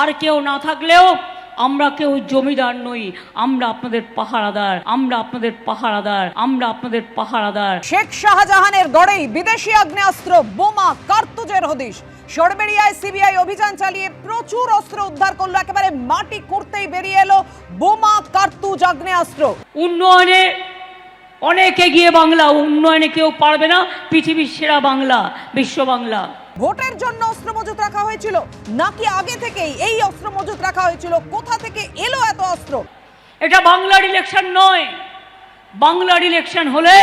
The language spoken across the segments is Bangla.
আর কেউ না থাকলেও আমরা কেউ জমিদার নই। আমরা আপনাদের পাহারাদার আমরা আপনাদের পাহারাদার আমরা আপনাদের পাহারাদার। শেখ শাহজাহানের গড়েই বিদেশি আগ্নেয়াস্ত্র বোমা কার্তুজের হদিশ। সরবেরিয়ায় সিবিআই অভিযান চালিয়ে প্রচুর অস্ত্র উদ্ধার করল একেবারে মাটি করতেই বেরিয়ে এলো বোমা কার্তুজ আগ্নেয়াস্ত্র। উন্নয়নে অনেক এগিয়ে বাংলা উন্নয়নে কেউ পারবে না পৃথিবীর সেরা বাংলা বিশ্ব বাংলা। ভোটের জন্য অস্ত্র মজুত রাখা হয়েছিল। নাকি আগে থেকেই এই অস্ত্র মজুত রাখা হয়েছিল? কোথা থেকে এলো এত অস্ত্র? এটা বাংলার ইলেকশন নয়। বাংলার ইলেকশন হলে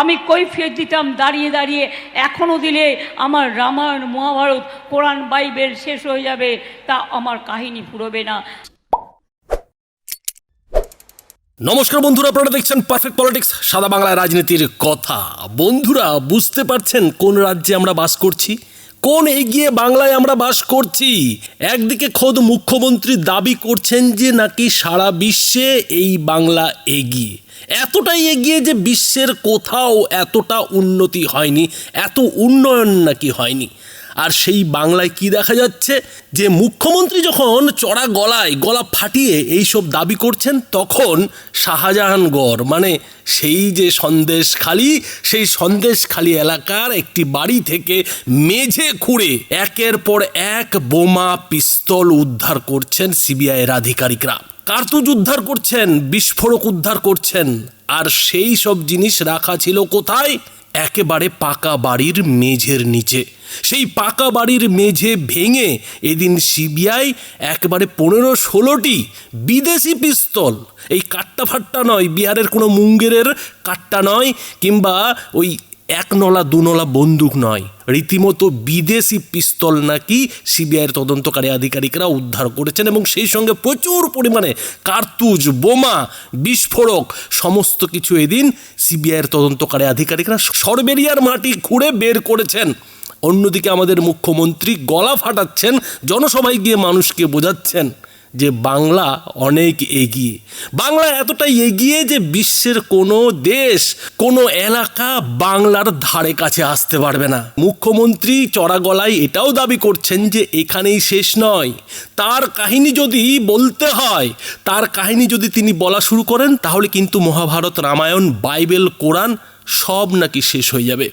আমি কৈফিয়ত দিতাম দাঁড়িয়ে দাঁড়িয়ে। এখনও দিলে আমার রামায়ণ মহাভারত কোরআন বাইবেল শেষ হয়ে যাবে তা আমার কাহিনী ফুরবে না। নমস্কার বন্ধুরা আপনারা দেখছেন পারফেক্ট পলিটিক্স সাদা বাংলা রাজনীতির কথা। বন্ধুরা বুঝতে পারছেন কোন রাজ্যে আমরা বাস করছি? কোন এগিয়ে বাংলায় আমরা বাস করছি? একদিকে খোদ মুখ্যমন্ত্রী দাবি করছেন যে নাকি সারা বিশ্বে এই বাংলা এগিয়ে। এতটাই এগিয়ে যে বিশ্বের কোথাও এতটা উন্নতি হয়নি, এত উন্নয়ন নাকি হয়নি। আর সেই বাংলায় কি দেখা যাচ্ছে? যে মুখ্যমন্ত্রী যখন চড়া গলায় গলা ফাটিয়ে এইসব দাবি করছেন, তখন শাহজাহানগড় মানে সেই যে সন্দেশখালি, সেই সন্দেশখালি এলাকার একটি বাড়ি থেকে মেঝে খুঁড়ে একের পর এক বোমা পিস্তল উদ্ধার করছেন সিবিআইয়ের আধিকারিকরা। কার্তুজ উদ্ধার করছেন, বিস্ফোরক উদ্ধার করছেন, আর সেই সব জিনিস রাখা ছিল কোথায়? একেবারে পাকা বাড়ির মেঝের নিচে। সেই পাকা বাড়ির মেঝে ভেঙে এদিন সিবিআই একবারে পনেরো ষোলোটি বিদেশি পিস্তল, এই কাট্টা ফাট্টা নয়, বিহারের কোনো মুঙ্গেরের কাট্টা নয়, কিংবা ওই এক নলা দুনলা বন্দুক নয়। রীতিমতো বিদেশি পিস্তল নাকি সিবিআইয়ের তদন্তকারী আধিকারিকরা উদ্ধার করেছেন এবং সেই সঙ্গে প্রচুর পরিমাণে কার্তুজ, বোমা, বিস্ফোরক, সমস্ত কিছু এদিন সিবিআইয়ের তদন্তকারী আধিকারিকরা সরবেরিয়ার মাটি খুঁড়ে বের করেছেন। অন্যদিকে আমাদের মুখ্যমন্ত্রী গলা ফাটাচ্ছেন, জনসভায় গিয়ে মানুষকে বোঝাচ্ছেন। যে বাংলা অনেক এগিয়ে। বাংলা এতটাই এগিয়ে যে বিশ্বের কোনো দেশ, কোনো এলাকা বাংলার ধারে কাছে আসতে পারবে না। মুখ্যমন্ত্রী চড়া গলায় এটাও দাবি করছেন যে এখানেই শেষ নয়। তার কাহিনী যদি বলতে হয়, তার কাহিনী যদি তিনি বলা শুরু করেন, তাহলে কিন্তু মহাভারত, রামায়ণ, বাইবেল, কোরআন সব নাকি শেষ হয়ে যাবে।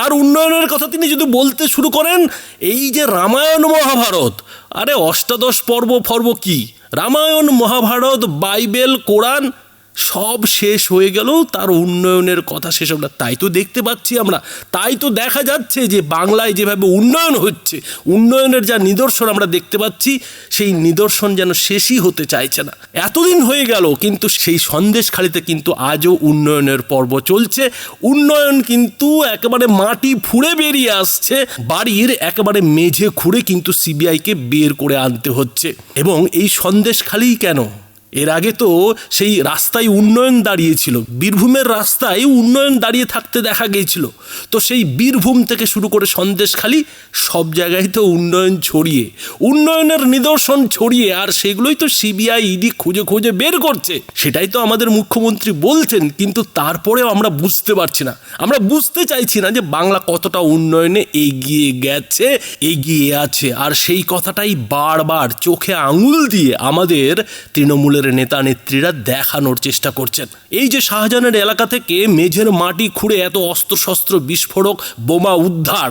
তার উন্নয়নের কথা তিনি যদি বলতে শুরু করেন, এই যে রামায়ণ মহাভারত, আরে অষ্টাদশ পর্ব পর্ব কি? রামায়ণ, মহাভারত, বাইবেল, কোরআন সব শেষ হয়ে গেল তার উন্নয়নের কথা শেষ হবে না। তাই তো দেখতে পাচ্ছি আমরা। তাই তো দেখা যাচ্ছে যে বাংলায় যেভাবে উন্নয়ন হচ্ছে, উন্নয়নের যা নিদর্শন আমরা দেখতে পাচ্ছি, সেই নিদর্শন যেন শেষই হতে চাইছে না। এতদিন হয়ে গেল, কিন্তু সেই সন্দেশখালিতে কিন্তু আজও উন্নয়নের পর্ব চলছে। উন্নয়ন কিন্তু একেবারে মাটি ফুঁড়ে বেরিয়ে আসছে। বাড়ির একেবারে মেঝে খুঁড়ে কিন্তু সিবিআইকে বের করে আনতে হচ্ছে। এবং এই সন্দেশখালিই কেন? এর আগে তো সেই রাস্তায় উন্নয়ন দাঁড়িয়েছিল, বীরভূমের রাস্তায় উন্নয়ন দাঁড়িয়ে থাকতে দেখা গিয়েছিল। তো সেই বীরভূম থেকে শুরু করে সন্দেশখালি সব জায়গায় তো উন্নয়ন ছড়িয়ে, উন্নয়নের নিদর্শন ছড়িয়ে আর সেগুলোই তো সিবিআই, ইডি খুঁজে খুঁজে বের করছে। সেটাই তো আমাদের মুখ্যমন্ত্রী বলছেন, কিন্তু তারপরেও আমরা বুঝতে পারছি না। আমরা বুঝতে চাইছি না যে বাংলা কতটা উন্নয়নে এগিয়ে গেছে, এগিয়ে আছে। আর সেই কথাটাই বারবার চোখে আঙুল দিয়ে আমাদের তৃণমূলের নেতা নেত্রীরা দেখানোর চেষ্টা করছেন। এই যে শাহজাহানের এলাকা থেকে মেঝের মাটি খুঁড়ে এত অস্ত্রশস্ত্র বিস্ফোরক, বোমা উদ্ধার,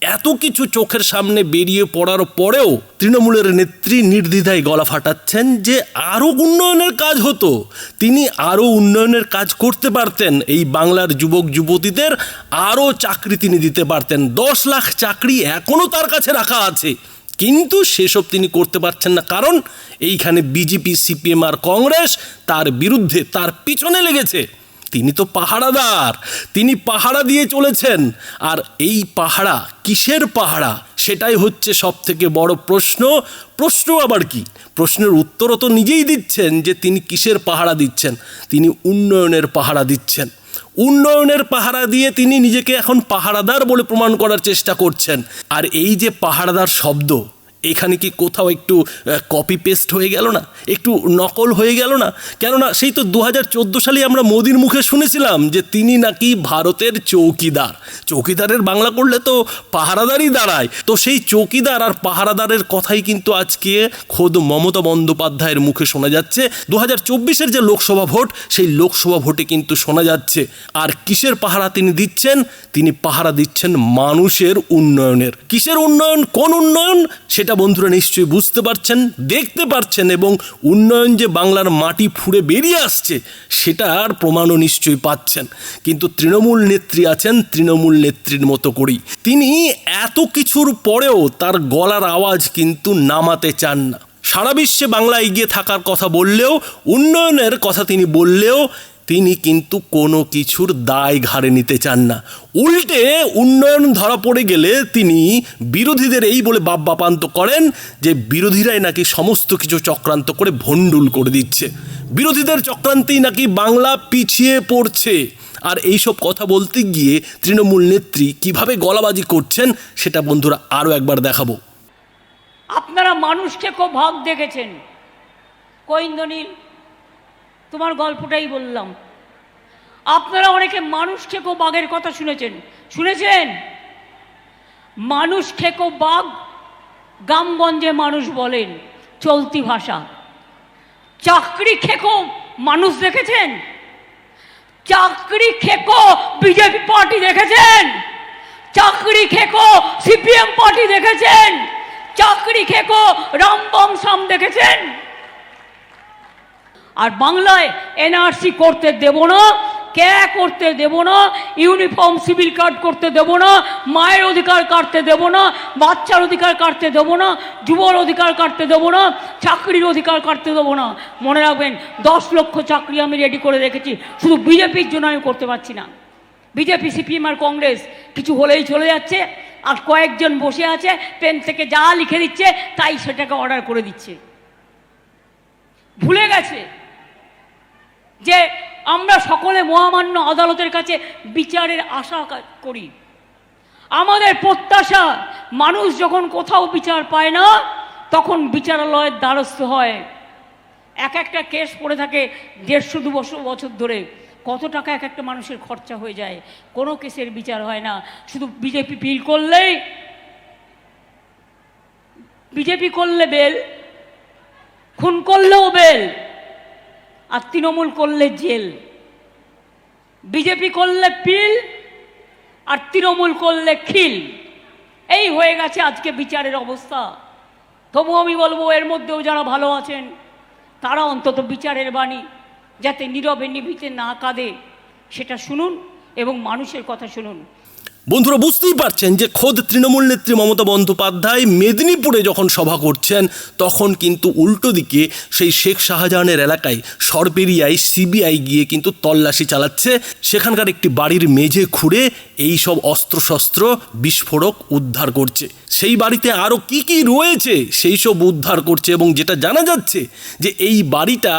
এত কিছু চোখের সামনে বেরিয়ে পড়ার পরেও তৃণমূলের নেত্রী নির্দ্বিধায় গলা ফাটাচ্ছেন যে আরও উন্নয়নের কাজ হতো। তিনি আরও উন্নয়নের কাজ করতে পারতেন, এই বাংলার যুবক যুবতীদের আরও চাকরি তিনি দিতে পারতেন। দশ লাখ চাকরি এখনও তার কাছে রাখা আছে। কিন্তু সেসব তিনি করতে পারছেন না। কারণ এইখানে বিজেপি, সিপিএম আর কংগ্রেস তার বিরুদ্ধে তার পিছনে লেগেছে। তিনি তো পাহারাদার। তিনি পাহারা দিয়ে চলেছেন। আর এই পাহারা কিসের পাহারা? সেটাই হচ্ছে সব থেকে বড় প্রশ্ন। প্রশ্ন আবার কি? প্রশ্নের উত্তরও তো নিজেই দিচ্ছেন যে তিনি কিসের পাহারা দিচ্ছেন? তিনি উন্নয়নের পাহারা দিচ্ছেন। উন্নয়নের পাহারা দিয়ে তিনি নিজেকে এখন পাহারাদার বলে প্রমাণ করার চেষ্টা করছেন। আর এই যে পাহারাদার শব্দ এখানে কি কোথাও একটু কপি পেস্ট হয়ে গেল না? একটু নকল হয়ে গেল না? কেননা সেই তো দু হাজার চোদ্দ সালে আমরা মোদির মুখে শুনেছিলাম যে তিনি নাকি ভারতের চৌকিদার। চৌকিদারের বাংলা করলে তো পাহারাদারই দাঁড়ায়। তো সেই চৌকিদার আর পাহারাদারের কথাই কিন্তু আজকে খোদ মমতা বন্দ্যোপাধ্যায়ের মুখে শোনা যাচ্ছে। দু হাজার চব্বিশের যে লোকসভা ভোট, সেই লোকসভা ভোটে কিন্তু শোনা যাচ্ছে আর কিসের পাহারা তিনি দিচ্ছেন? তিনি পাহারা দিচ্ছেন মানুষের উন্নয়নের। কিসের উন্নয়ন? কোন উন্নয়ন? সেটা বন্ধুরা নিশ্চয়ই বুঝতে পারছেন, দেখতে পারছেন এবং উন্নয়ন যে বাংলার মাটি ফুঁড়ে বেরিয়ে আসছে সেটার প্রমাণও নিশ্চয়ই পাচ্ছেন। কিন্তু তৃণমূল নেত্রী আছেন, তৃণমূল নেত্রীর মতো করেই। তিনি এত কিছুর পরেও তার গলার আওয়াজ কিন্তু নামাতে চান না। সারা বিশ্বে বাংলা এগিয়ে থাকার কথা বললেও, উন্নয়নের কথা তিনি বললেও তিনি কিন্তু কোনো কিছুর দায় ঘাড়ে নিতে চান না। উল্টে উন্নয়ন ধরা পড়ে গেলে তিনি বিরোধীদের এই বলে বাপ বাপান্ত করেন যে বিরোধীরাই নাকি সমস্ত কিছু চক্রান্ত করে ভণ্ডুল করে দিচ্ছে। বিরোধীদের চক্রান্তেই নাকি বাংলা পিছিয়ে পড়ছে। আর এইসব কথা বলতে গিয়ে তৃণমূল নেত্রী কীভাবে গলাবাজি করছেন, সেটা বন্ধুরা আরও একবার দেখাবো। আপনারা মানুষকে খুব ভাগ দেখেছেন। কৈন্দনীল তোমার গল্পটাই বললাম। আপনারা অনেকে মানুষ খেকো বাঘের কথা শুনেছেন। শুনেছেন? মানুষ খেকো বাঘ গ্রামগঞ্জে মানুষ বলেন, চলতি ভাষা। চাকরি খেকো মানুষ দেখেছেন? চাকরি খেকো বিজেপি পার্টি দেখেছেন? চাকরি খেকো সিপিএম পার্টি দেখেছেন? চাকরি খেকো রামবং সাম দেখেছেন? আর বাংলায় এনআরসি করতে দেব না কে করতে দেব না, ইউনিফর্ম, সিভিল কার্ড করতে দেব না, মায়ের অধিকার কাটতে দেব না, বাচ্চার অধিকার কাটতে দেব না, যুবর অধিকার কাটতে দেব না, চাকরির অধিকার কাটতে দেবো না। মনে রাখবেন, দশ লক্ষ চাকরি আমি রেডি করে রেখেছি, শুধু বিজেপির জন্য আমি করতে পারছি না। বিজেপি, সিপিএম আর কংগ্রেস কিছু হলেই চলে যাচ্ছে, আর কয়েকজন বসে আছে পেন থেকে যা লিখে দিচ্ছে, তাই সেটাকে অর্ডার করে দিচ্ছে। ভুলে গেছে। যে আমরা সকলে মহামান্য আদালতের কাছে বিচারের আশা করি। আমাদের প্রত্যাশা, মানুষ যখন কোথাও বিচার পায় না, তখন বিচারালয়ের দ্বারস্থ হয়। এক একটা কেস পড়ে থাকে দেড়শো দু বছর বছর ধরে। কত টাকা এক একটা মানুষের খরচা হয়ে যায়? কোনো কেসের বিচার হয় না। শুধু বিজেপি বিল করলেই, বিজেপি করলে বেল, খুন করলেও বেল। আর তৃণমূল করলে জেল। বিজেপি করলে পিল আর তৃণমূল করলে খিল। এই হয়ে গেছে আজকে বিচারের অবস্থা। তবু আমি বলব, এর মধ্যেও যারা ভালো আছেন, তারা অন্তত বিচারের বাণী যাতে নীরবে নিভিতে না কাঁদে, সেটা শুনুন এবং মানুষের কথা শুনুন। বন্ধুরা, বুঝতেই পারছেন যে খোদ তৃণমূল নেত্রী মমতা বন্দ্যোপাধ্যায় মেদিনীপুরে যখন সভা করছেন, তখন কিন্তু উল্টো দিকে সেই শেখ শাহজাহানের এলাকায় সরপেরিয়ায় সিবিআই গিয়ে কিন্তু তল্লাশি চালাচ্ছে। সেখানকার একটি বাড়ির মেঝে খুঁড়ে এই সব অস্ত্রশস্ত্র বিস্ফোরক উদ্ধার করছে। সেই বাড়িতে আরও কি কি রয়েছে, সেই সব উদ্ধার করছে এবং যেটা জানা যাচ্ছে যে এই বাড়িটা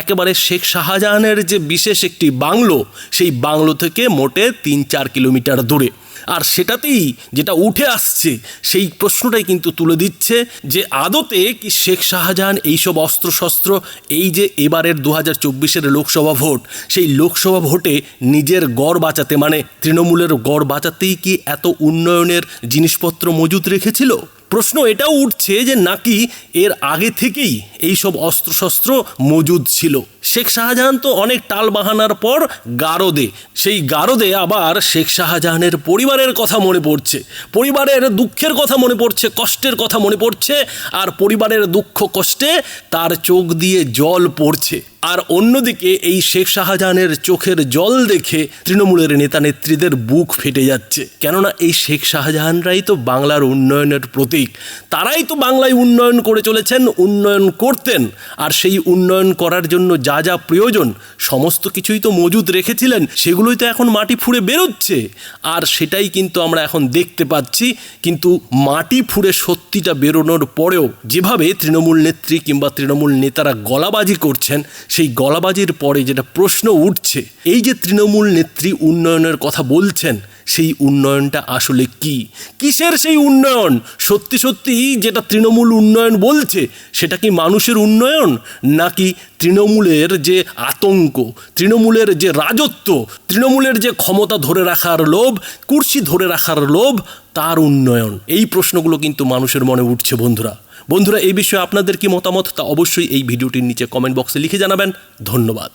একেবারে শেখ শাহজাহানের যে বিশেষ একটি বাংলো, সেই বাংলো থেকে মোটে তিন চার কিলোমিটার দূরে। আর সেটাতেই যেটা উঠে আসছে, সেই প্রশ্নটাই কিন্তু তুলে দিচ্ছে যে আদতে কি শেখ শাহজাহান এইসব অস্ত্রশস্ত্র, এই যে এবারের দু হাজার চব্বিশের লোকসভা ভোট, সেই লোকসভা ভোটে নিজের গড় বাঁচাতে মানে তৃণমূলের গড় বাঁচাতেই কি এত উন্নয়নের জিনিসপত্র মজুত রেখেছিল? প্রশ্ন এটাও উঠছে যে নাকি এর আগে থেকেই এইসব অস্ত্রশস্ত্র মজুদ ছিল। শেখ শাহজাহান তো অনেক টাল বাহানার পর গারদে। সেই গারদে আবার শেখ শাহজাহানের পরিবারের কথা মনে পড়ছে। পরিবারের দুঃখের কথা মনে পড়ছে, কষ্টের কথা মনে পড়ছে, আর পরিবারের দুঃখ কষ্টে তার চোখ দিয়ে জল পড়ছে। আর অন্যদিকে এই শেখ শাহজাহানের চোখের জল দেখে তৃণমূলের নেতা নেত্রীদের বুক ফেটে যাচ্ছে। কেননা এই শেখ শাহজাহানরাই তো বাংলার উন্নয়নের প্রতীক। তারাই তো বাংলায় উন্নয়ন করে চলেছেন, উন্নয়ন করতেন। আর সেই উন্নয়ন করার জন্য যা যা প্রয়োজন, সমস্ত কিছুই তো মজুদ রেখেছিলেন, সেগুলোই তো এখন মাটি ফুঁড়ে বেরোচ্ছে। আর সেটাই কিন্তু আমরা এখন দেখতে পাচ্ছি, কিন্তু মাটি ফুঁড়ে সত্যিটা বেরোনোর পরেও যেভাবে তৃণমূল নেত্রী কিংবা তৃণমূল নেতারা গলাবাজি করছেন, সেই গলাবাজির পরে যেটা প্রশ্ন উঠছে, এই যে তৃণমূল নেত্রী উন্নয়নের কথা বলছেন সেই উন্নয়নটা আসলে কি? কিসের সেই উন্নয়ন? সত্যি সত্যি যেটা তৃণমূল উন্নয়ন বলছে, সেটা কি মানুষের উন্নয়ন? নাকি তৃণমূলের যে আতঙ্ক, তৃণমূলের যে রাজত্ব, তৃণমূলের যে ক্ষমতা ধরে রাখার লোভ, কুর্সি ধরে রাখার লোভ, তার উন্নয়ন? এই প্রশ্নগুলো কিন্তু মানুষের মনে উঠছে বন্ধুরা। বন্ধুরা, এই বিষয়ে আপনাদের কি মতামত? তা অবশ্যই এই ভিডিওটির নিচে কমেন্ট বক্সে লিখে জানাবেন। ধন্যবাদ।